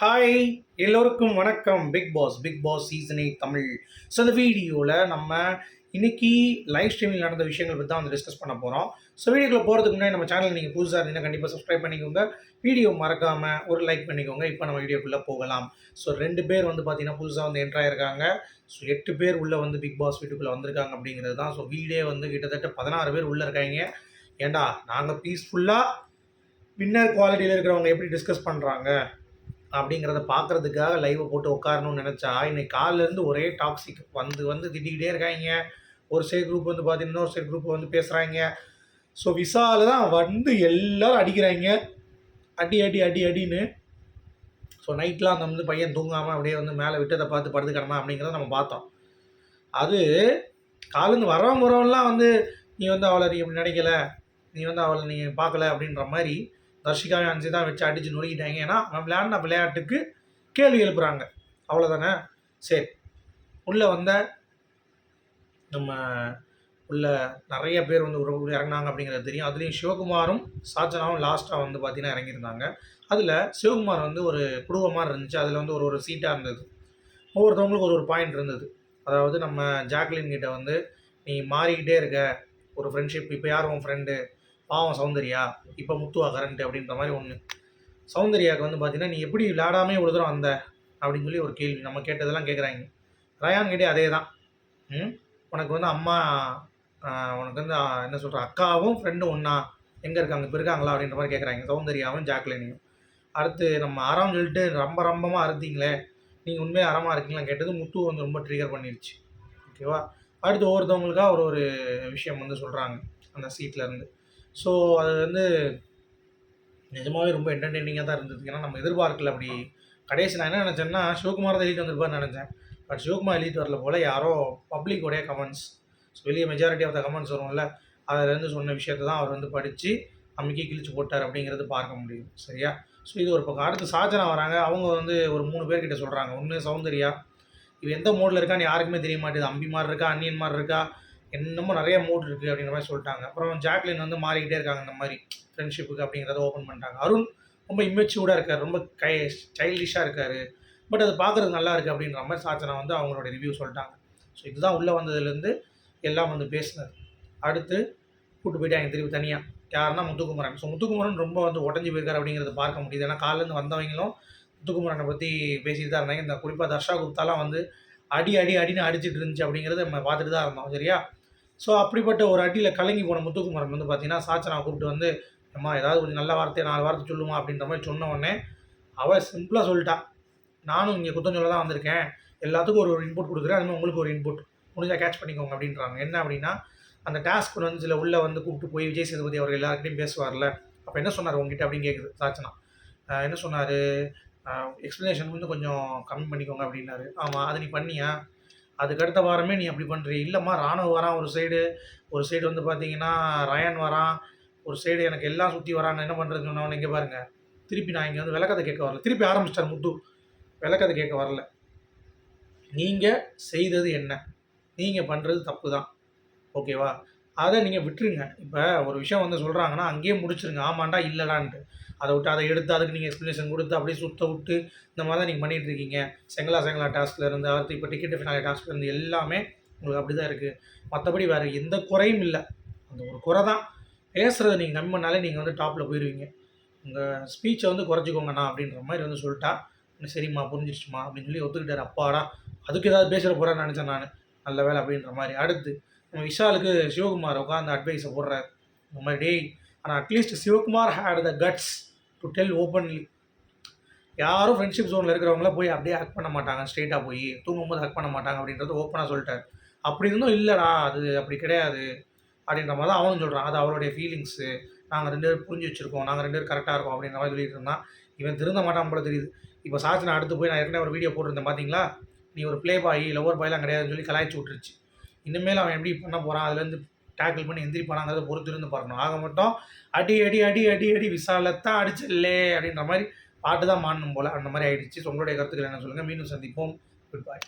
Hi எல்லோருக்கும் வணக்கம். Big boss big boss season eight Tamil. So இந்த வீடியோவில் நம்ம இன்னைக்கு லைவ் ஸ்ட்ரீமில் நடந்த விஷயங்கள் பற்றி தான் வந்து டிஸ்கஸ் பண்ண போகிறோம் ஸோ வீடியோக்குள்ள போகிறதுக்கு முன்னாடி நம்ம சேனல் நீங்கள் புதுசாக இருந்தீங்கன்னா கண்டிப்பாக சப்ஸ்கிரைப் பண்ணிக்கோங்க. வீடியோ மறக்காமல் ஒரு லைக் பண்ணிக்கோங்க. இப்போ நம்ம வீடியோக்குள்ளே போகலாம். ஸோ ரெண்டு பேர் வந்து பார்த்திங்கன்னா புதுசாக வந்து என்ட்ரு ஆயிருக்காங்க. ஸோ எட்டு பேர் உள்ளே வந்து பிக் பாஸ் வீட்டுக்குள்ளே வந்திருக்காங்க அப்படிங்கிறது தான். ஸோ வீடே வந்து கிட்டத்தட்ட பதினாறு பேர் உள்ளே இருக்காங்க. ஏண்டா நாங்கள் பீஸ்ஃபுல்லாக வின்னர் குவாலிட்டியில் இருக்கிறவங்க எப்படி டிஸ்கஸ் பண்ணுறாங்க அப்படிங்கிறத பார்க்குறதுக்காக லைவை போட்டு உட்காரணும்னு நினச்சா இன்னைக்கு காலிலேருந்து ஒரே டாக்ஸிக் வந்து வந்து திட்டிக்கிட்டே இருக்காங்க. ஒரு சைடு குரூப் வந்து பார்த்தீங்கன்னா ஒரு சைடு குரூப் வந்து பேசுகிறாங்க ஸோ விசாவில் தான் வந்து எல்லோரும் அடிக்கிறாங்க. அடி அடி அடி அடின்னு. ஸோ நைட்லாம் அந்த வந்து பையன் தூங்காமல் அப்படியே வந்து மேலே விட்டதை பார்த்து படுத்து கிடந்தான் அப்படிங்கிறத நம்ம பார்த்தோம். அது காலேருந்து வரவங்க வரவெல்லாம் வந்து நீ வந்து அவளை நீ இப்படி நினைக்கல. நீ வந்து அவளை நீ பார்க்கல. அப்படின்ற மாதிரி தர்ஷிகாவை அஞ்சு தான் வச்சு அடித்து நொறுக்கிட்டாங்க. ஏன்னா அவன் விளையாடின விளையாட்டுக்கு கேள்வி எழுப்புறாங்க. அவ்வளோதானே சரி. உள்ளே வந்த நம்ம உள்ள நிறைய பேர் வந்து உறவு இறங்கினாங்க அப்படிங்கிறது தெரியும். அதுலேயும் சிவகுமாரும் சாச்சனாவும் லாஸ்ட்டாக வந்து பார்த்தீங்கன்னா இறங்கியிருந்தாங்க. அதில் சிவகுமார் வந்து ஒரு குடும்பமாக மாதிரி இருந்துச்சு. அதில் வந்து ஒரு ஒரு சீட்டாக இருந்தது. ஒவ்வொருத்தவங்களுக்கும் ஒரு ஒரு பாயிண்ட் இருந்தது. அதாவது நம்ம ஜாக்லின் கிட்ட வந்து நீ மாறிக்கிட்டே இருக்க. ஒரு ஃப்ரெண்ட்ஷிப் இப்போ யார் உன் ஃப்ரெண்டு பாவம் சௌந்தர்யா இப்போ முத்துவா கரண்ட் அப்படின்ற மாதிரி ஒன்று சௌந்தர்யாவுக்கு வந்து பார்த்தீங்கன்னா நீ எப்படி விளையாடாமே இவ்வளோ தூரம் வந்த? அப்படின்னு சொல்லி ஒரு கேள்வி. நம்ம கேட்டதெல்லாம் கேட்குறாங்க ரயான் கிட்டே அதே தான் ம்? உனக்கு வந்து அம்மா உனக்கு வந்து என்ன சொல்கிற அக்காவும் ஃப்ரெண்டும் ஒன்றா எங்கே இருக்காங்க? இப்போ இருக்காங்களா? அப்படின்ற மாதிரி கேட்குறாங்க சௌந்தர்யாவும் ஜாக்லினியும். அடுத்து நம்ம அறம் சொல்லிட்டு ரொம்ப ரொம்பமாக அறுத்தீங்களே நீங்கள் உண்மையாக அறமாக இருக்கீங்களா கேட்டது முத்து வந்து ரொம்ப ட்ரிகர் பண்ணிடுச்சு ஓகேவா அடுத்து ஒவ்வொருத்தவங்களுக்காக ஒரு ஒரு விஷயம் வந்து சொல்கிறாங்க அந்த சீட்டில் இருந்து. ஸோ அது வந்து நிஜமாகவே ரொம்ப என்டர்டெய்னிங்காக தான் இருந்தது. ஏன்னா நம்ம எதிர்பார்க்கல அப்படி. கடைசி நான் என்ன நினச்சேன்னா சிவகுமார் தான் எழுதி வந்திருப்பார்னு நினச்சேன். பட் சிவகுமார் எழுதிட்டு வரல போல் யாரோ பப்ளிக்கோடைய கமெண்ட்ஸ் ஸோ வெளியே மெஜாரிட்டி ஆஃப் த கமெண்ட்ஸ் வரும்ல அதுலேருந்து சொன்ன விஷயத்தை தான் அவர் வந்து படித்து அம்மிக்கே கிழிச்சு போட்டார் அப்படிங்கிறது பார்க்க முடியும். சரியா? ஸோ இது ஒரு பக்கம். அடுத்து சாஜனா வராங்க. அவங்க வந்து ஒரு மூணு பேர்கிட்ட சொல்கிறாங்க ஒன்று சௌந்தர்யா. இவ எந்த மோடில் இருக்கான்னு யாருக்குமே தெரிய மாட்டேது அம்பி மாதிரி இருக்கா அன்னியன் மாதிரி இருக்கா என்னமோ நிறைய மூட் இருக்குது அப்படிங்கிற மாதிரி சொல்லிட்டாங்க. அப்புறம் ஜாக்லின் வந்து மாறிக்கிட்டே இருக்காங்க இந்த மாதிரி ஃப்ரெண்ட்ஷிப்புக்கு அப்படிங்கிறத ஓப்பன் பண்ணிட்டாங்க. அருண் ரொம்ப இம்மெச்சூர்டாக இருக்கார் ரொம்ப கை சைல்டிஷாக இருக்கார். பட் அது பார்க்குறது நல்லா இருக்குது அப்படின்ற மாதிரி சாச்சனா வந்து அவங்களோட ரிவ்யூ சொல்லிட்டாங்க. ஸோ இதுதான் உள்ளே வந்ததுலேருந்து எல்லாம் வந்து பேசினது. அடுத்து கூட்டு போயிட்டாங்க திருப்பி தனியாக யாருன்னா முத்துக்குமரன். ஸோ முத்துக்குமரன் ரொம்ப வந்து உடஞ்சி போயிருக்காரு அப்படிங்கிறத பார்க்க முடியுது. ஏன்னா காலேருந்து வந்தவங்களும் முத்துக்குமரனை பற்றி பேசிட்டு தான் இருந்தாங்க. இந்த குறிப்பாக தர்ஷா குப்தாலாம் வந்து அடி அடி அடின்னு அடிச்சிட்டு இருந்துச்சு அப்படிங்கிறத நம்ம பார்த்துட்டு தான் இருந்தோம் சரியா? ஸோ அப்படிப்பட்ட ஒரு அடியில் கலங்கி போன முத்துக்குமரன் வந்து பார்த்தீங்கன்னா சாச்சனா கூப்பிட்டு வந்து அம்மா ஏதாவது கொஞ்சம் நல்ல வார்த்தையை நாலு வார்த்தை சொல்லுமா? அப்படின்ற மாதிரி சொன்ன உடனே அவள் சிம்பிளாக சொல்லிட்டா. நானும் இங்கே குத்தம் சொல்ல தான் வந்திருக்கேன். எல்லாத்துக்கும் ஒரு ஒரு இன்புட் கொடுக்குறேன். அதுமாதிரி உங்களுக்கு ஒரு இன்புட் முடிஞ்சால் கேட்ச் பண்ணிக்கோங்க அப்படின்றாங்க. என்ன அப்படின்னா அந்த டாஸ்க் வந்து சில உள்ளே வந்து கூப்பிட்டு போய் விஜய் சேதுபதி அவர் எல்லாருக்கிட்டையும் பேசுவார்ல. அப்போ என்ன சொன்னார் உங்ககிட்ட அப்படின்னு கேட்குது சாச்சனா. என்ன சொன்னார்? எக்ஸ்ப்ளனேஷன் வந்து கொஞ்சம் கம்மி பண்ணிக்கோங்க அப்படின்னாரு. ஆமாம் அது நீ பண்ணியா? அதுக்கு அடுத்த வாரமே நீ அப்படி பண்ணுறீ இல்லைம்மா ராணுவ வரான் ஒரு சைடு ஒரு சைடு வந்து பார்த்தீங்கன்னா ரயான் வரான் ஒரு சைடு எனக்கு எல்லாம் சுற்றி வராங்க. என்ன பண்ணுறதுன்னு சொன்னவன இங்கே பாருங்கள் திருப்பி நான் இங்கே வந்து விளக்கத்தை கேட்க வரல. திருப்பி ஆரம்பிச்சிட்டார் முத்து. விளக்கதை கேட்க வரல. நீங்கள் செய்தது என்ன? நீங்கள் பண்ணுறது தப்பு தான் ஓகேவா? அதை நீங்கள் விட்டுருங்க. இப்போ ஒரு விஷயம் வந்து சொல்கிறாங்கன்னா அங்கேயே முடிச்சிருங்க. ஆமாண்டா இல்லைடான்ட்டு. அதை விட்டு அதை எடுத்து அதுக்கு நீங்கள் எக்ஸ்ப்ளனேஷன் கொடுத்து அப்படியே சுத்த விட்டு இந்த மாதிரி தான் நீங்கள் பண்ணிகிட்டு இருக்கீங்க. செங்கலா செங்கலா டாஸ்கில் இருந்து அடுத்து இப்போ டிக்கெட் ஃபினாலே டாஸ்க்லேருந்து எல்லாமே உங்களுக்கு அப்படி தான் இருக்குது மற்றபடி வேறு எந்த குறையும் இல்லை. அந்த ஒரு குறை தான். பேசுகிறத நீங்கள் நம்பினாலே நீங்கள் வந்து டாப்பில் போயிடுவீங்க உங்கள் ஸ்பீச்சை வந்து குறைச்சிக்கோங்கண்ணா அப்படின்ற மாதிரி வந்து சொல்லிட்டா சரிம்மா புரிஞ்சிருச்சுமா அப்படின்னு சொல்லி ஒத்துக்கிட்டார். அப்பாடா அதுக்கு ஏதாவது பேசுகிற போகிறான்னு நினச்சேன் நான். நல்ல வேலை அப்படின்ற மாதிரி. அடுத்து விஷாலுக்கு சிவகுமார் உட்காந்து அட்வைஸை போடுறார். இந்த மாதிரி டேய் ஆனால் at least Sivakumar had the guts to tell openly யாரும் ஃப்ரெண்ட்ஷிப் ஜோனில் இருக்கிறவங்கள போய் அப்படியே ஹக் பண்ண மாட்டாங்க ஸ்ட்ரெயிட்டாக போய் தூங்கும்போது ஹக் பண்ண மாட்டாங்க அப்படின்றது ஓப்பனாக சொல்லிட்டார். அப்படி இருந்தும் இல்லைடா அது அப்படி கிடையாது அப்படின்ற மாதிரி தான் அவனும் சொல்கிறான் அது அவருடைய ஃபீலிங்ஸு நாங்கள் ரெண்டு பேரும் புரிஞ்சு வச்சுருக்கோம் நாங்கள் ரெண்டு பேரும் கரெக்டாக இருக்கோம் அப்படின்ற மாதிரி சொல்லிட்டு இருந்தான். இவன் திருந்த மாட்டான் போல தெரியுது. இப்போ சாட்சி நான் அடுத்து போய் நான் ஏற்கனவே ஒரு வீடியோ போட்டிருந்தேன் பார்த்தீங்களா நீ ஒரு ப்ளே பாய் லவர் பாய்லாம் கிடையாதுன்னு சொல்லி கலாய்ச்சி விட்டுருச்சு. இனிமேல் அவன் எப்படி பண்ண போகிறான் அதுலேருந்து டேக்கிள் பண்ணி எந்திரிப்பானாங்கிறத பொறுத்து இருந்து பார்க்கணும். ஆக மட்டும் அடி அடி அடி அடி அடி விசாலத்தான் அடிச்சில்லே அப்படின்ற மாதிரி பாட்டு தான் மாறணும் போல். அந்த மாதிரி ஆயிடுச்சு. உங்களுடைய கருத்துக்கள் என்ன சொல்லுங்கள் மீண்டும் சந்திப்போம். குட் பாய்